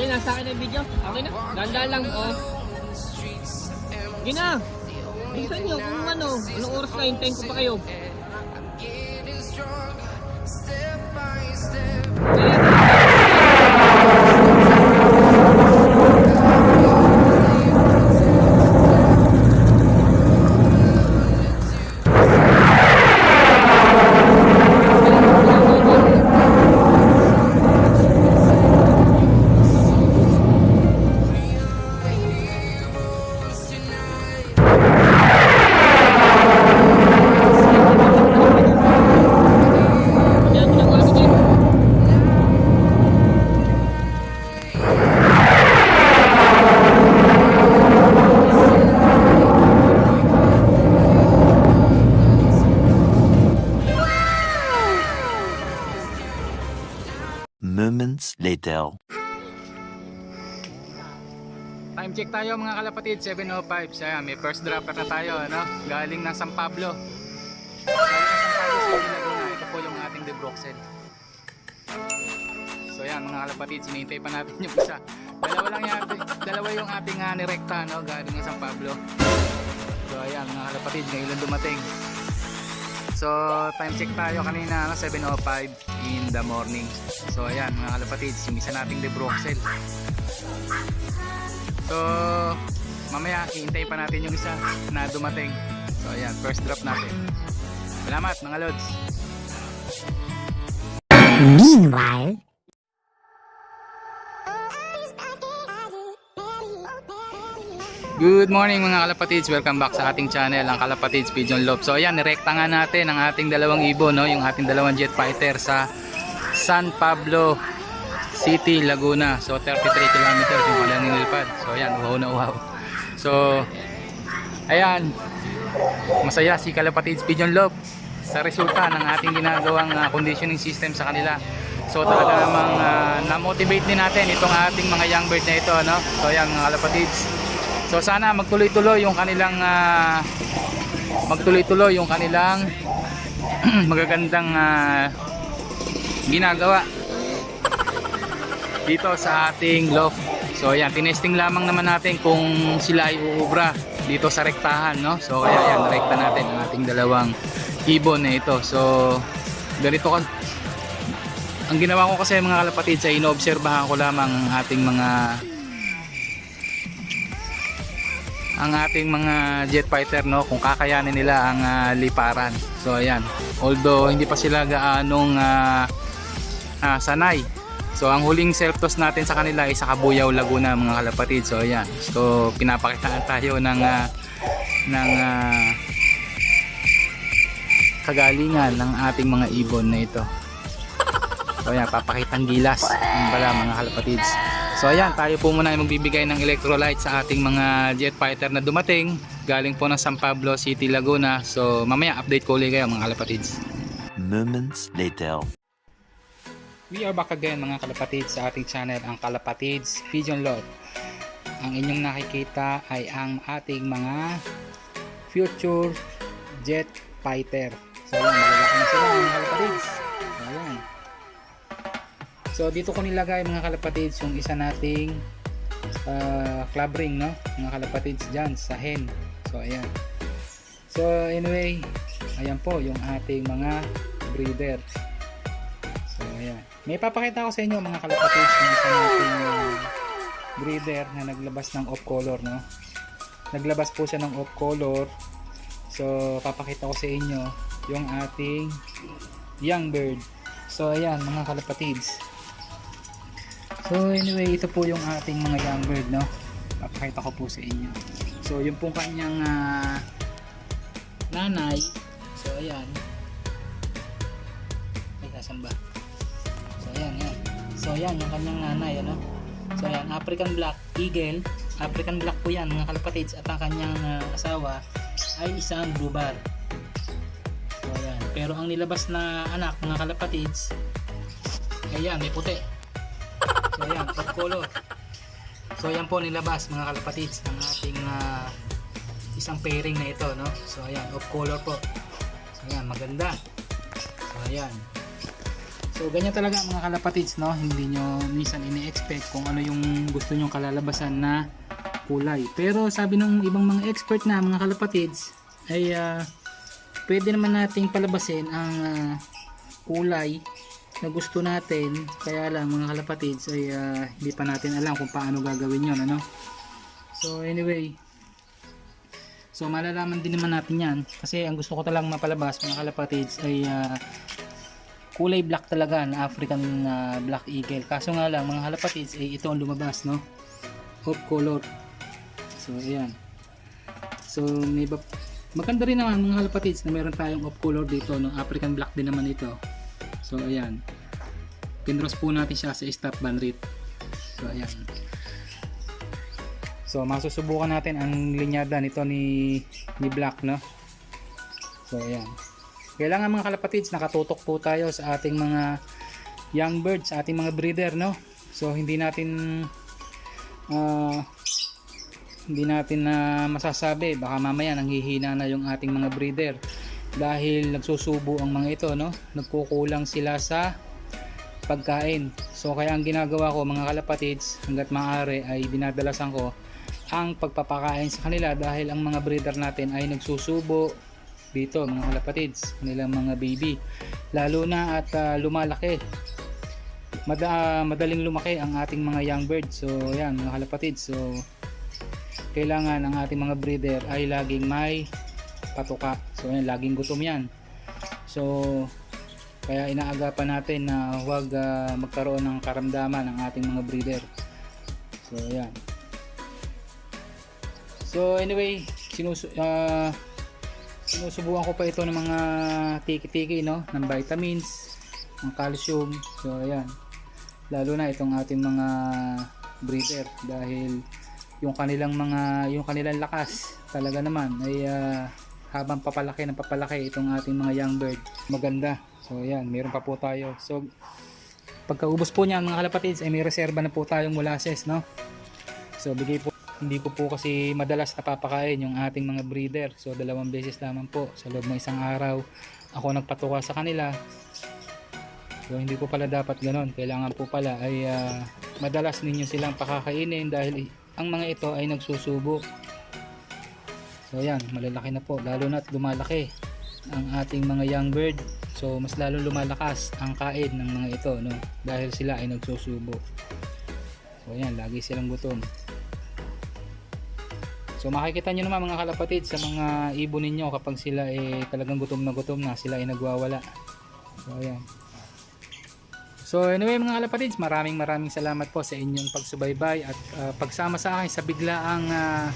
Okay, nasa akin na video. Okay na. Ganda lang, oh. Yun na. Bilisan nyo kung ano, anong oras na, hintayin ko pa kayo. Yan, later. Time check tayo mga kalapatid, 7.05. So ayan, may first dropper na tayo, ano? Galing ng San Pablo. Laguna. Ito po yung ating De Broxel. So ayan mga kalapatid, sinintay pa natin yung isa. Dalawa lang yung, dalawa yung ating uh, nirekta, no? Galing ng San Pablo. So ayan mga kalapatid, ngayon lang dumating. So time check tayo kanina, ano, 7.05 in the morning. So ayan mga kalapatid, yung isa nating De Broxel. So, mamaya iintay pa natin yung isa na dumating. So, ayan, first drop natin. Salamat mga lods. Meanwhile, Good morning mga kalapatids. Welcome back sa ating channel, ang Kalapatids Pigeon Love. So, ayan, nirekta nga natin ang ating dalawang ibon, no? yung ating dalawang jet fighter sa San Pablo City, Laguna. So, 33 kilometers yung kanilang nilipad. So, ayan, uhaw na uhaw. So, ayan, masaya si Kalapatids Pigeon Love sa resulta ng ating ginagawang ah, conditioning system sa kanila. So talaga namang ah, na-motivate din natin itong ating mga young bird na ito. No? So ayan mga kalapatids. So sana magtuloy-tuloy yung kanilang ah, magtuloy-tuloy yung kanilang magagandang ah, ginagawa dito sa ating loft. So ayan, tinesting lamang naman natin kung sila ay uubra dito sa rektahan, no? So kaya ayan, rekta natin ang ating dalawang ibon na ito. So ganito ka ang ginawa ko kasi mga kalapatid sa inoobserbahan ko lamang ang ating mga ang ating mga jet fighter no kung kakayanin nila ang ah, liparan. So ayan, although hindi pa sila gaanong ah, ah, sanay. So ang huling self toss natin sa kanila ay sa Kabuyaw Laguna mga kalapatid. So ayan. So pinapakitaan tayo ng ah, ng ah, kagalingan ng ating mga ibon na ito. So ayan, papakitang gilas. Yung pala mga kalapatids. So ayan, tayo po muna ay magbibigay ng electrolyte sa ating mga jet fighter na dumating. Galing po ng San Pablo City, Laguna. So mamaya update ko ulit kayo mga kalapatids. Moments later. We are back again mga kalapatids sa ating channel, ang Kalapatids Pigeon Love. Ang inyong nakikita ay ang ating mga future jet fighter. So ayan, malalaki na sila mga kalapatids. So dito ko nilagay mga kalapatids yung isa nating uh, club ring no, mga kalapatids dyan sa hen. So ayan. So anyway, ayan po yung ating mga breeder. So ayan. May papakita ko sa inyo mga kalapatids yung isa nating uh, breeder na naglabas ng off color no. Naglabas po siya ng off color. So papakita ko sa inyo yung ating young bird. So ayan mga kalapatids. So anyway, ito po yung ating mga young bird no. Papakita ko po sa inyo. So yung pong kanyang ah, nanay. So ayan. Ay, nasan ba? So ayan, yan. So ayan, yung kanyang nanay, ano? So ayan, African Black Eagle. African Black po yan, mga kalapatids. At ang kanyang ah, asawa ay isang blue bar. So ayan. Pero ang nilabas na anak, mga kalapatids, ayan, may puti. So off color. So ayan po nilabas mga kalapatids ng ating ah, isang pairing na ito, no? So ayan, off color po. So ayan, maganda. So ayan. So ganyan talaga mga kalapatids no, hindi nyo minsan ini-expect kung ano yung gusto nyong kalalabasan na kulay. Pero sabi ng ibang mga expert na mga kalapatids ay ah, pwede naman nating palabasin ang ah, kulay na gusto natin. Kaya lang mga kalapatids ay ah, hindi pa natin alam kung paano gagawin yon ano. So anyway, So malalaman din naman natin yan kasi ang gusto ko talagang mapalabas mga kalapatids ay ah, kulay black talaga na African ah, Black Eagle. Kaso nga lang mga kalapatids ay ito ang lumabas no. Off color. So ayan. So may maganda rin naman mga kalapatids na meron tayong off color dito no. African Black din naman ito. So ayan. Pinros po natin siya sa stop band rate. So ayan. So masusubukan natin ang linyada nito ni ni Black no. So ayan. Kailangan mga kalapatids nakatutok po tayo sa ating mga young birds, sa ating mga breeder no. So hindi natin ah, hindi natin na masasabi baka mamaya nanghihina na yung ating mga breeder dahil nagsusubo ang mga ito no. Nagkukulang sila sa pagkain. So kaya ang ginagawa ko mga kalapatids hanggat maaari ay dinadalasan ko ang pagpapakain sa kanila dahil ang mga breeder natin ay nagsusubo dito mga kalapatids kanilang mga baby. Lalo na at ah, lumalaki. Mada, madaling lumaki ang ating mga young birds. So yan mga kalapatids. So kailangan ang ating mga breeder ay laging may patuka. So yan laging gutom yan. So kaya inaagapan natin na huwag ah, magkaroon ng karamdaman ang ating mga breeder so yan So anyway, sinus ah, sinusubukan ko pa ito ng mga tiki-tiki no, ng vitamins, ng calcium. So ayan. Lalo na itong ating mga breeder dahil yung kanilang mga yung kanilang lakas talaga naman ay ah, habang papalaki ng papalaki itong ating mga young bird maganda so ayan meron pa po tayo so pagkaubos po niyan mga kalapatids ay may reserba na po tayong molasses no so bigay po hindi ko po kasi madalas napapakain yung ating mga breeder. So dalawang beses lamang po sa loob ng isang araw ako nagpatuka sa kanila. So hindi po pala dapat ganon. Kailangan po pala ay ah, madalas ninyo silang pakakainin dahil ang mga ito ay nagsusubo. So ayan, malalaki na po. Lalo na at lumalaki ang ating mga young bird. So mas lalo lumalakas ang kain ng mga ito no dahil sila ay nagsusubo. So ayan, lagi silang gutom. So makikita nyo naman mga kalapatid sa mga ibon ninyo kapag sila eh talagang gutom na gutom na sila ay nagwawala. So ayan. So anyway mga kalapatids, maraming maraming salamat po sa inyong pagsubaybay at ah, pagsama sa akin sa biglaang uh,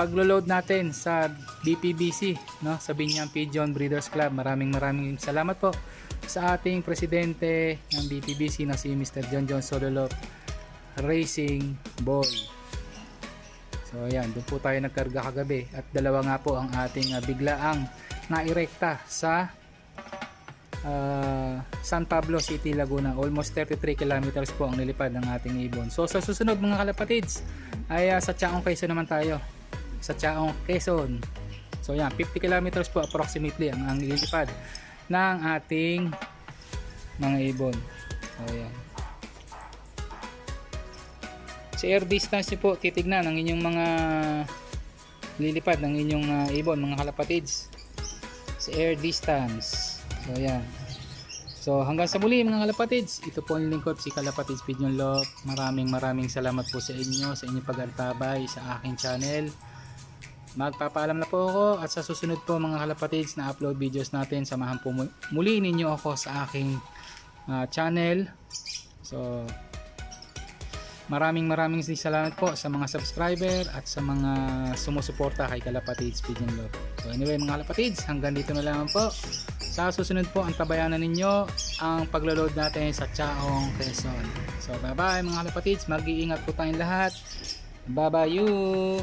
paglo-load natin sa BPBC, no, sa Binyang Pigeon Breeders Club. Maraming maraming salamat po sa ating presidente ng BPBC na si Mr. John John Sodolop Racing Boy. So ayan, doon po tayo nagkarga kagabi at dalawa nga po ang ating uh, biglaang nairekta sa ah, San Pablo City, Laguna. Almost 33 kilometers po ang nilipad ng ating ibon. So sa susunod mga kalapatids ay ah, sa Chaong Quezon naman tayo. Sa Chaong Quezon. So yan, 50 kilometers po approximately ang, ang nilipad ng ating mga ibon. So yan. Sa air distance po titignan ang inyong mga lilipad ng inyong ah, ibon, mga kalapatids. Sa air distance. So ayan. So hanggang sa muli mga kalapatids, ito po ang lingkod si Kalapatids Pigeon Love. Maraming maraming salamat po sa inyo sa inyong pag-antabay sa aking channel. Magpapaalam na po ako at sa susunod po mga kalapatids na upload videos natin, samahan po mu- muli ninyo ako sa aking ah, channel. So Maraming maraming salamat po sa mga subscriber at sa mga sumusuporta kay Kalapatids Pigeon Love. So anyway mga Kalapatids, hanggang dito na lang po. Sa susunod po ang tabayanan ninyo ang paglo-load natin sa Chaong Quezon. So bye bye mga Kalapatids, mag-iingat po tayong lahat. Bye bye you.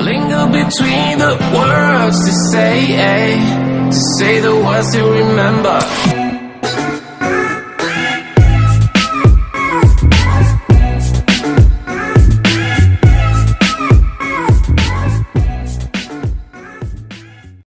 Linger between the words to say, eh? To say the words to remember.